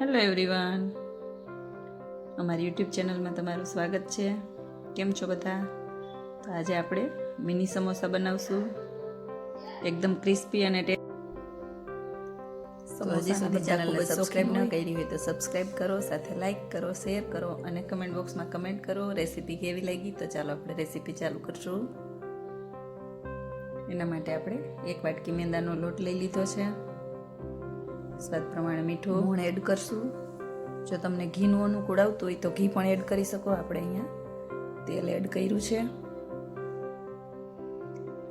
Hello everyone અમારી YouTube ચેનલમાં તમારું સ્વાગત છે. કેમ છો બધા? તો આજે આપણે મિની સમોસા બનાવશું. એકદમ ક્રિસ્પી અને હજી સુધી ચેનલને સબસ્ક્રાઇબ ન કરી હોય તો સબસ્ક્રાઇબ કરો સાથે લાઈક કરો શેર કરો અને કમેન્ટ બોક્સમાં કમેન્ટ કરો. રેસીપી કેવી લાગી? તો ચાલો આપણે રેસીપી ચાલુ કરશું. એના માટે આપણે એક વાટકી મેંદાનો લોટ લઈ લીધો છે. સ્વાદ પ્રમાણે મીઠું. મૂણ એડ કરશું. જો તમને ઘીનું અનુકૂળ આવતું હોય તો ઘી પણ એડ કરી શકો આપણે અહીંયા. તેલ એડ કર્યું છે.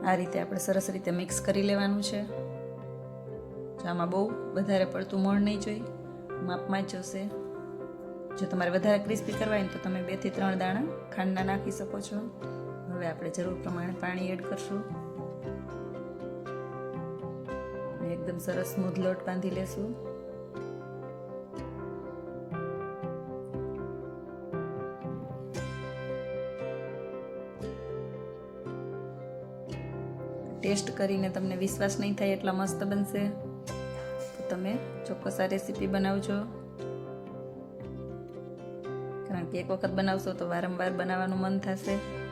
આ રીતે આપણે સરસ રીતે મિક્સ કરી લેવાનું છે. આમાં બહુ વધારે પડતું મણ નહીં જોઈ માપમાં જ જોશે જો તમારે વધારે ક્રિસ્પી કરવા હોય તો તમે બેથી ત્રણ દાણા ખાંડના નાખી શકો છો. હવે આપણે જરૂર પ્રમાણે પાણી એડ કરશું. એકદમ સરસ સ્મૂધ લોટ બાંધી લેશું. ટેસ્ટ કરીને તમને વિશ્વાસ નહીં થાય એટલા મસ્ત બનશે. તો તમે ચોક્કસ આ રેસીપી બનાવજો. કારણ કે એક વખત બનાવશો તો વારંવાર બનાવવાનું મન થશે.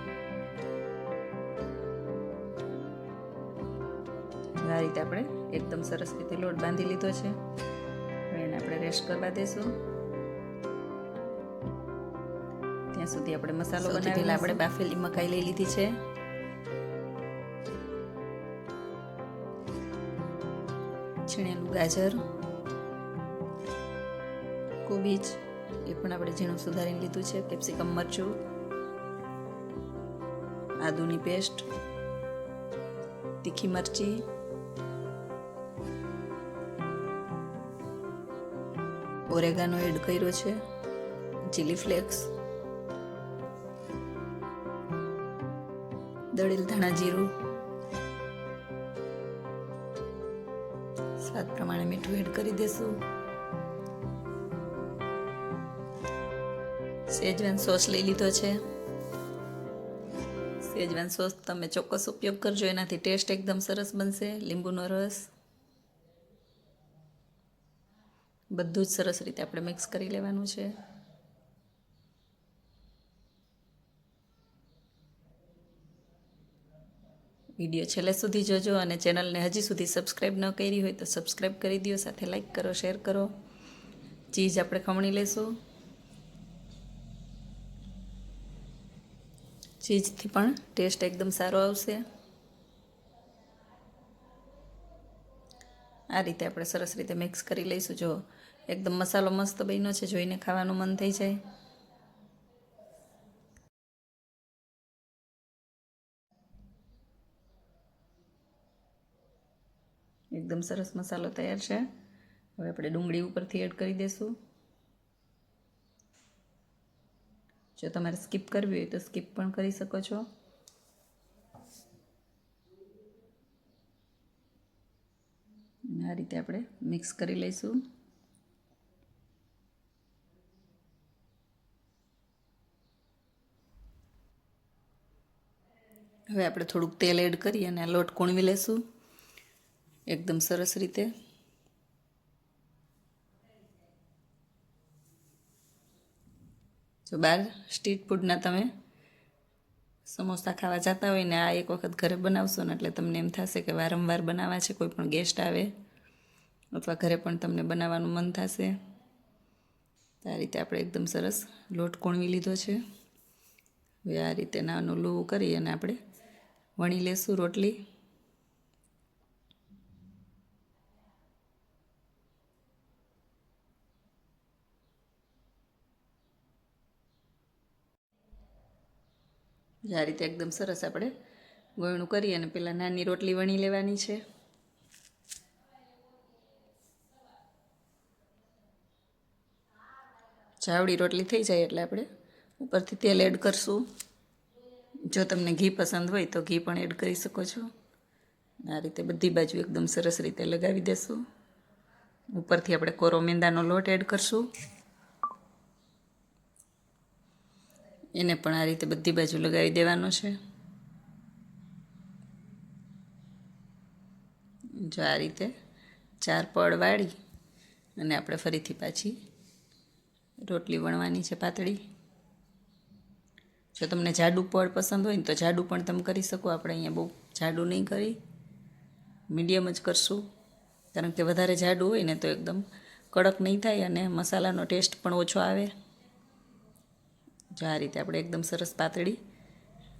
આ રીતે આપણે એકદમ સરસ રીતે લોટ બાંધી લીધો છે. હવે એને આપણે રેસ્ટ કરવા દઈશું ત્યાં સુધી આપણે મસાલો બનાવી પહેલાં આપણે બાફેલી મકાઈ લઈ લીધી છે. છીણેલું ગાજર કોબીજ એ પણ આપણે ઝીણું સુધારીને લીધું છે. કેપ્સિકમ મરચું આદુની પેસ્ટ તીખી મરચી ઓરેગાનો એડ કર્યો છે. ચીલી ફ્લેક્સ દળેલ ધાણા જીરું. સ્વાદ પ્રમાણે મીઠું એડ કરી દેશું. સેજવાન સોસ લઈ લીધો છે. સેજવાન સોસ તમે ચોક્કસ ઉપયોગ કરજો. એનાથી ટેસ્ટ એકદમ સરસ બનશે. લીંબુનો રસ. બધું જ સરસ રીતે આપણે મિક્સ કરી લેવાનું છે. વીડિયો છેલ્લે સુધી જોજો અને ચેનલને હજી સુધી સબસ્ક્રાઈબ ન કરી હોય તો સબસ્ક્રાઈબ કરી દો, સાથે લાઈક કરો શેર કરો. ચીઝ આપણે ખમણી લેશું. ચીઝથી પણ ટેસ્ટ એકદમ સારો આવશે. આ રીતે આપણે સરસ રીતે મિક્સ કરી લઈશું. જો એકદમ મસાલો મસ્ત બન્યો છે, જોઈને ખાવાનું મન થઈ જાય. એકદમ સરસ મસાલો તૈયાર છે. હવે આપણે ડુંગળી ઉપરથી એડ કરી દઈશું જો તમારે સ્કીપ કરવી હોય તો સ્કીપ પણ કરી શકો છો આ રીતે આપણે મિક્સ કરી લઈશું. હવે આપણે થોડુંક તેલ એડ કરી અને લોટ કૂણવી લેશું એકદમ સરસ રીતે. જો બહાર સ્ટ્રીટ ફૂડના તમે સમોસા ખાવા જતા હોય ને આ એક વખત ઘરે બનાવશો ને એટલે તમને એમ થશે કે વારંવાર બનાવવા છે, કોઈ પણ ગેસ્ટ આવે. અથવા ઘરે પણ તમને બનાવવાનું મન થશે. આ રીતે આપણે એકદમ સરસ લોટ કોણવી લીધો છે. હવે આ રીતે નાનું લોવું કરી અને આપણે વણી લેશું રોટલી. આ રીતે એકદમ સરસ આપણે ગોયણું કરી અને પેલા નાની રોટલી વણી લેવાની છે. ચાવડી રોટલી થઈ જાય એટલે આપણે ઉપરથી તેલ એડ કરશું. જો તમને ઘી પસંદ હોય તો ઘી પણ એડ કરી શકો છો. આ રીતે બધી બાજુ એકદમ સરસ રીતે લગાવી દેશું. ઉપરથી આપણે કોરો મેંદાનો લોટ એડ કરશું. એને પણ આ રીતે બધી બાજુ લગાવી દેવાનો છે. જો આ રીતે ચાર પડ વાળી અને આપણે ફરીથી પાછી રોટલી વણવાની છે પાતળી. જો તમને જાડું પડ પસંદ હોય ને તો જાડું પણ તમે કરી શકો. આપણે અહીંયા બહુ જાડું નહીં કરી. મીડિયમ જ કરશું. કારણ કે વધારે જાડું હોય ને તો એકદમ કડક નહીં થાય અને મસાલાનો ટેસ્ટ પણ ઓછો આવે. જો આ રીતે આપણે એકદમ સરસ પાતળી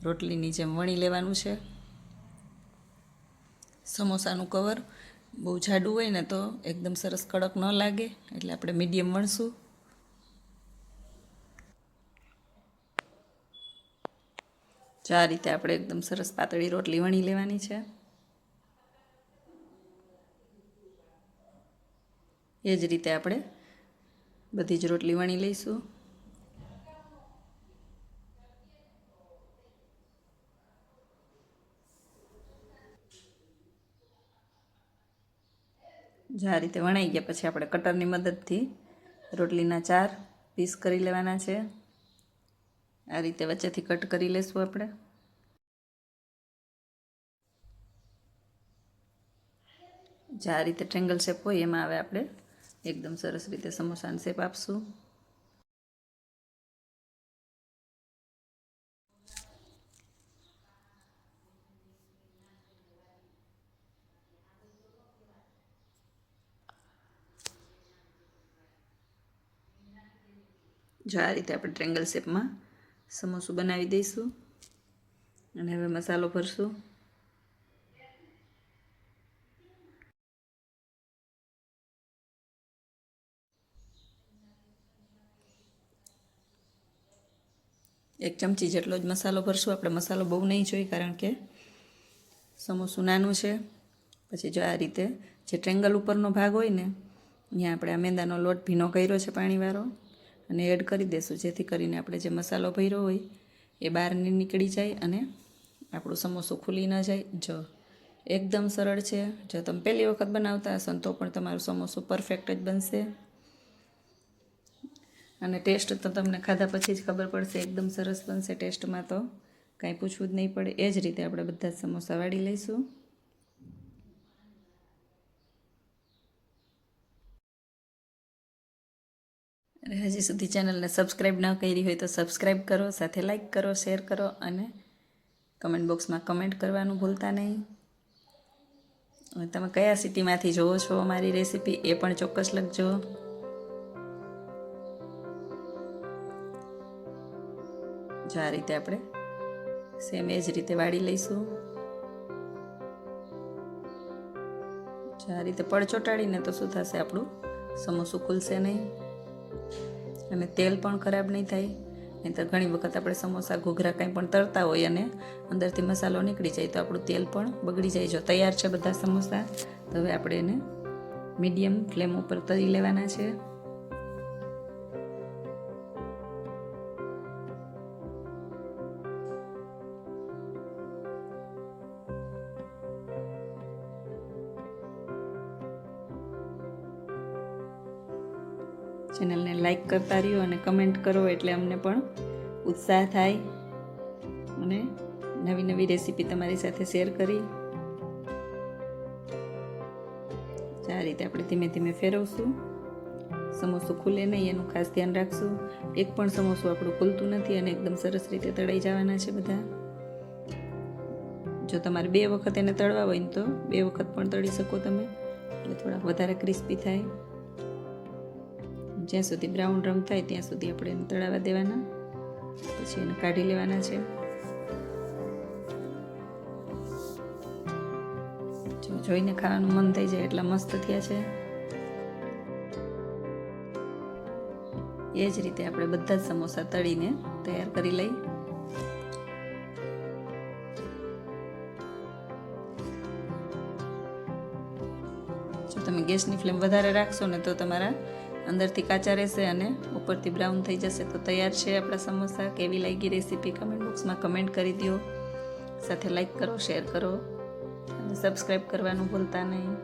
રોટલીની જેમ વણી લેવાનું છે. સમોસાનું કવર બહુ જાડું હોય ને તો એકદમ સરસ કડક ન લાગે. એટલે આપણે મીડિયમ વણશું. જો આ રીતે આપણે એકદમ સરસ પાતળી રોટલી વણી લેવાની છે. એ જ રીતે આપણે બધી જ રોટલી વણી લઈશું. જો આ રીતે વણાઈ ગયા પછી આપણે કટરની મદદથી રોટલીના ચાર પીસ કરી લેવાના છે. આ રીતે વચ્ચેથી કટ કરી લેશું આપણે. જે આ રીતે ટ્રેંગલ શેપ હોય એમાં હવે આપણે એકદમ સરસ રીતે સમોસાનો શેપ આપશું. જો આ રીતે આપણે ટ્રેંગલ શેપમાં સમોસું બનાવી દઈશું અને હવે મસાલો ભરશું. એક ચમચી જેટલો જ મસાલો ભરશું. આપણે મસાલો બહુ નહીં જોઈએ કારણ કે સમોસું નાનું છે. પછી જો આ રીતે જે ટ્રેંગલ ઉપરનો ભાગ હોય ને અહીંયા આપણે આ મેંદાનો લોટ ભીનો કર્યો છે પાણીવાળો. અને એડ કરી દઈશું જેથી કરીને આપણે જે મસાલો ભર્યો હોય એ બહાર નીકળી જાય અને આપણું સમોસું ખુલી ન જાય. જો. એકદમ સરળ છે. જો તમે પહેલી વખત બનાવતા હશો તો પણ તમારું સમોસું પરફેક્ટ જ બનશે. અને ટેસ્ટ તો તમને ખાધા પછી જ ખબર પડશે. એકદમ સરસ બનશે. ટેસ્ટમાં તો કાંઈ પૂછવું જ નહીં પડે. એ જ રીતે આપણે બધા સમોસા વાળી લઈશું. હજી સુધી ચેનલને સબસ્ક્રાઈબ ન કરી હોય તો સબસ્ક્રાઈબ કરો, સાથે લાઈક કરો, શેર કરો અને કમેન્ટ બોક્સમાં કમેન્ટ કરવાનું ભૂલતા નહીં. તમે કયા સિટીમાંથી જોવો છો અમારી રેસીપી એ પણ ચોક્કસ લખજો. જો આ રીતે આપણે સેમ એ જ રીતે વાળી લઈશું. જો આ રીતે પડ ચોટાડીને તો શું થશે આપણું? સમોસું ખુલશે નહીં. અને તેલ પણ ખરાબ નહીં થાય. નહીં તો ઘણી વખત આપણે સમોસા, ઘૂઘરા કંઈ પણ તરતા હોય અને અંદરથી મસાલો નીકળી જાય તો આપણું તેલ પણ બગડી જાય. જો તૈયાર છે બધા સમોસા, તો હવે આપણે એને મીડિયમ ફ્લેમ ઉપર તળી લેવાના છે. કરતા રહ્યો અને કમેન્ટ કરો એટલે અમને પણ ઉત્સાહ થાય. અને નવી નવી રેસીપી તમારી સાથે શેર કરી. આ રીતે આપણે ધીમે ધીમે ફેરવશું. સમોસું ખુલે નહીં, એનું ખાસ ધ્યાન રાખશું. એક પણ સમોસું આપણું ખુલતું નથી અને એકદમ સરસ રીતે તળાઈ જવાના છે બધા. જો તમારે બે વખત એને તળવા હોય ને તો બે વખત પણ તળી શકો તમે. એટલે થોડા વધારે ક્રિસ્પી થાય. જ્યાં સુધી બ્રાઉન રંગ થાય ત્યાં સુધી આપણે એને તળાવા દેવાના. પછી એને કાઢી લેવાના છે. જો જોઈને ખાવાનું મન થઈ જાય એટલા મસ્ત થયા છે. એ જ રીતે આપણે બધા જ સમોસા તળીને તૈયાર કરી લઈ. જો તમે ગેસની ફ્લેમ વધારે રાખશો ને તો તમારા અંદરથી કાચા રહેશે અને ઉપરથી બ્રાઉન થઈ જશે. તો તૈયાર છે આપણા સમોસા. કેવી લાગી રેસીપી કમેન્ટ બોક્સમાં કમેન્ટ કરી દો સાથે લાઈક કરો, શેર કરો. અને સબસ્ક્રાઈબ કરવાનું ભૂલતા નહીં.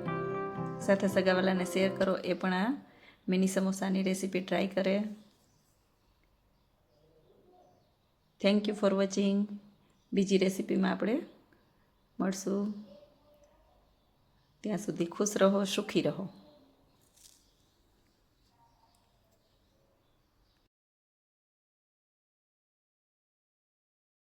સાથે સગાવાલાને શેર કરો. એ પણ આ મિની સમોસાની રેસીપી ટ્રાય કરે. થેન્ક યુ ફોર વોચિંગ બીજી રેસીપીમાં આપણે મળશું. ત્યાં સુધી ખુશ રહો, સુખી રહો.